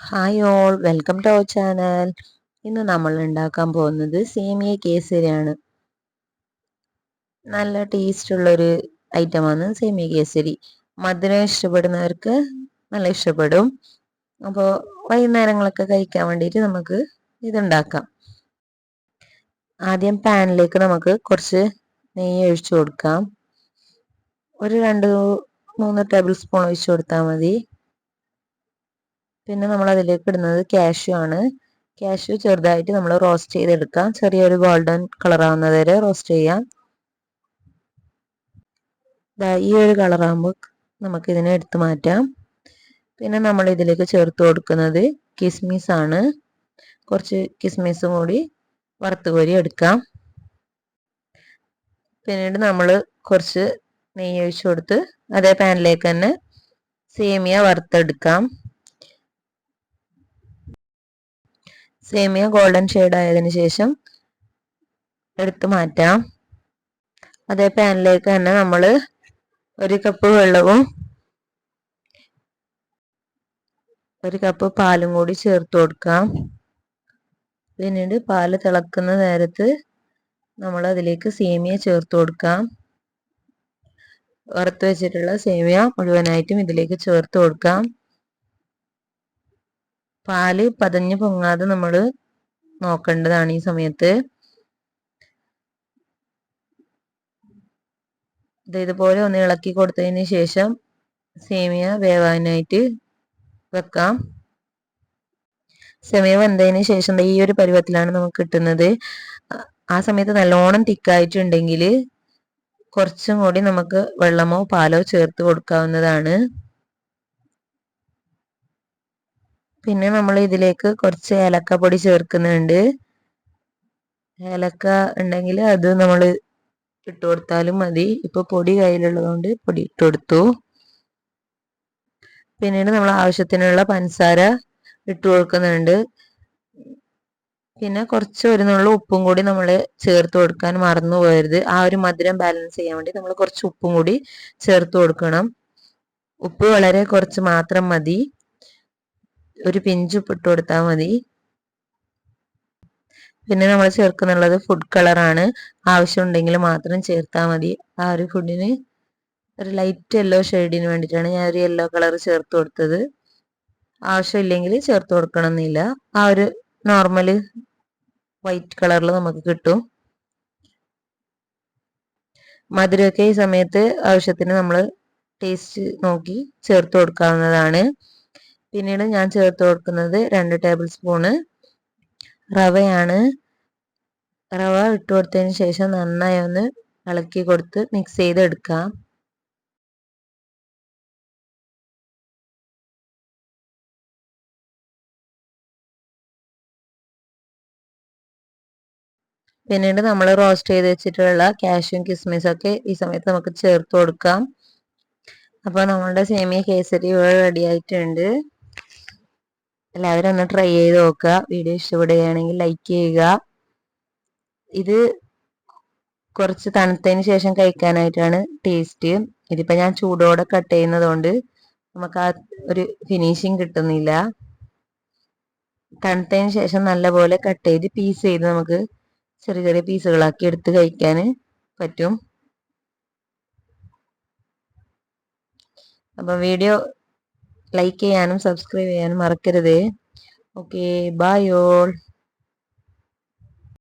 Hi all welcome to our channel ഇന്ന് നമ്മൾ ഉണ്ടാക്കാൻ പോകുന്നത് സേമിയ കേസരിയാണ്. നല്ല ടേസ്റ്റുള്ളൊരു ഐറ്റമാണ് സേമിയ കേസരി. മധുരം ഇഷ്ടപ്പെടുന്നവർക്ക് നല്ല ഇഷ്ടപ്പെടും. അപ്പോൾ വൈകുന്നേരങ്ങളൊക്കെ കഴിക്കാൻ വേണ്ടിയിട്ട് നമുക്ക് ഇതുണ്ടാക്കാം. ആദ്യം പാനിലേക്ക് നമുക്ക് കുറച്ച് നെയ്യ് ഒഴിച്ചു കൊടുക്കാം. ഒരു രണ്ട് മൂന്ന് ടേബിൾ സ്പൂൺ ഒഴിച്ചു കൊടുത്താൽ മതി. പിന്നെ നമ്മൾ അതിലേക്ക് ഇടുന്നത് കാഷ്യൂ ആണ്. കാഷ്യൂ ചെറുതായിട്ട് നമ്മൾ റോസ്റ്റ് ചെയ്തെടുക്കാം. ചെറിയൊരു ഗോൾഡൻ കളർ ആവുന്നത് വരെ റോസ്റ്റ് ചെയ്യാം. ഈ ഒരു നമുക്ക് ഇതിനെ എടുത്തു മാറ്റാം. പിന്നെ നമ്മൾ ഇതിലേക്ക് ചേർത്ത് കൊടുക്കുന്നത് കിസ്മിസ് ആണ്. കുറച്ച് കിസ്മിസും കൂടി വറുത്ത് കോരി എടുക്കാം. പിന്നീട് നമ്മൾ കുറച്ച് നെയ്യ് ഒഴിച്ചു കൊടുത്ത് അതേ പാനിലേക്ക് തന്നെ സേമിയ വറുത്തെടുക്കാം. സേമിയ ഗോൾഡൻ ഷെയ്ഡ് ആയതിനു ശേഷം എടുത്തു മാറ്റാം. അതേ പാനിലേക്ക് തന്നെ നമ്മൾ ഒരു കപ്പ് വെള്ളവും ഒരു കപ്പ് പാലും കൂടി ചേർത്ത് കൊടുക്കാം. പിന്നീട് പാൽ തിളക്കുന്ന നേരത്ത് നമ്മൾ അതിലേക്ക് സേമിയ ചേർത്ത് കൊടുക്കാം. വറുത്ത് വെച്ചിട്ടുള്ള സേമിയ മുഴുവനായിട്ടും ഇതിലേക്ക് ചേർത്ത് കൊടുക്കാം. പാൽ പതഞ്ഞ് പൊങ്ങാതെ നമ്മൾ നോക്കേണ്ടതാണ് ഈ സമയത്ത്. ഇത് ഇതുപോലെ ഒന്ന് ഇളക്കി കൊടുത്തതിന് ശേഷം സേമിയ വേവാനായിട്ട് വെക്കാം. സേമിയ വെന്തതിന് ശേഷം ഈ ഒരു പരുവത്തിലാണ് നമുക്ക് കിട്ടുന്നത്. ആ സമയത്ത് നല്ലോണം തിക്കായിട്ടുണ്ടെങ്കിൽ കുറച്ചും കൂടി നമുക്ക് വെള്ളമോ പാലോ ചേർത്ത് കൊടുക്കാവുന്നതാണ്. പിന്നെ നമ്മൾ ഇതിലേക്ക് കുറച്ച് ഏലക്ക പൊടി ചേർക്കുന്നുണ്ട്. ഏലക്ക ഉണ്ടെങ്കിൽ അത് നമ്മൾ ഇട്ടു കൊടുത്താലും മതി. ഇപ്പൊ പൊടി കയ്യിലുള്ളതുകൊണ്ട് പൊടി ഇട്ട് കൊടുത്തു. പിന്നീട് നമ്മൾ ആവശ്യത്തിനുള്ള പഞ്ചസാര ഇട്ടു കൊടുക്കുന്നുണ്ട്. പിന്നെ കുറച്ച് ഒരു ഉപ്പും കൂടി നമ്മൾ ചേർത്ത് കൊടുക്കാൻ മറന്നു പോകരുത്. ആ ഒരു മധുരം ബാലൻസ് ചെയ്യാൻ വേണ്ടി നമ്മൾ കുറച്ച് ഉപ്പും കൂടി ചേർത്ത് കൊടുക്കണം. ഉപ്പ് വളരെ കുറച്ച് മാത്രം മതി. ഒരു പിഞ്ച് ഉപ്പിട്ട് കൊടുത്താൽ മതി. പിന്നെ നമ്മൾ ചേർക്കുന്നുള്ളത് ഫുഡ് കളറാണ് ആവശ്യമുണ്ടെങ്കിൽ മാത്രം ചേർത്താൽ മതി. ആ ഒരു ഫുഡിന് ഒരു ലൈറ്റ് യെല്ലോ ഷെയ്ഡിന് വേണ്ടിയിട്ടാണ് ഞാൻ ഒരു യെല്ലോ കളർ ചേർത്ത് കൊടുത്തത്. ആവശ്യമില്ലെങ്കിൽ ചേർത്ത് കൊടുക്കണമെന്നില്ല. ആ ഒരു നോർമൽ വൈറ്റ് കളറിൽ നമുക്ക് കിട്ടും. മധുരമൊക്കെ ഈ സമയത്ത് ആവശ്യത്തിന് നമ്മൾ ടേസ്റ്റ് നോക്കി ചേർത്ത് കൊടുക്കാവുന്നതാണ്. പിന്നീട് ഞാൻ ചേർത്ത് കൊടുക്കുന്നത് രണ്ട് ടേബിൾ സ്പൂണ് റവയാണ്. റവ ഇട്ട് കൊടുത്തതിന് ശേഷം നന്നായി ഒന്ന് ഇളക്കി കൊടുത്ത് മിക്സ് ചെയ്തെടുക്കാം. പിന്നീട് നമ്മൾ റോസ്റ്റ് ചെയ്ത് വെച്ചിട്ടുള്ള കാഷ്യും കിസ്മിസും ഒക്കെ ഈ സമയത്ത് നമുക്ക് ചേർത്ത് കൊടുക്കാം. അപ്പോൾ നമ്മളുടെ സേമിയ കേസരി ഇവിടെ റെഡി ആയിട്ടുണ്ട്. എല്ലാവരും ഒന്ന് ട്രൈ ചെയ്ത് നോക്കുക. വീഡിയോ ഇഷ്ടപ്പെടുകയാണെങ്കിൽ ലൈക്ക് ചെയ്യുക. ഇത് കുറച്ച് തണുത്തതിന് ശേഷം കഴിക്കാനായിട്ടാണ് ടേസ്റ്റ് ഇതിപ്പോൾ ഞാൻ ചൂടോടെ കട്ട് ചെയ്യുന്നതുകൊണ്ട് നമുക്ക് ആ ഒരു ഫിനിഷിങ് കിട്ടുന്നില്ല. തണുത്തതിന് ശേഷം നല്ലപോലെ കട്ട് ചെയ്ത് പീസ് ചെയ്ത് നമുക്ക് ചെറിയ ചെറിയ പീസുകളാക്കി എടുത്ത് കഴിക്കാൻ പറ്റും. അപ്പോൾ വീഡിയോ ലൈക്ക് ചെയ്യാനും സബ്സ്ക്രൈബ് ചെയ്യാനും മറക്കരുത് ഓക്കെ ബൈ ഓൾ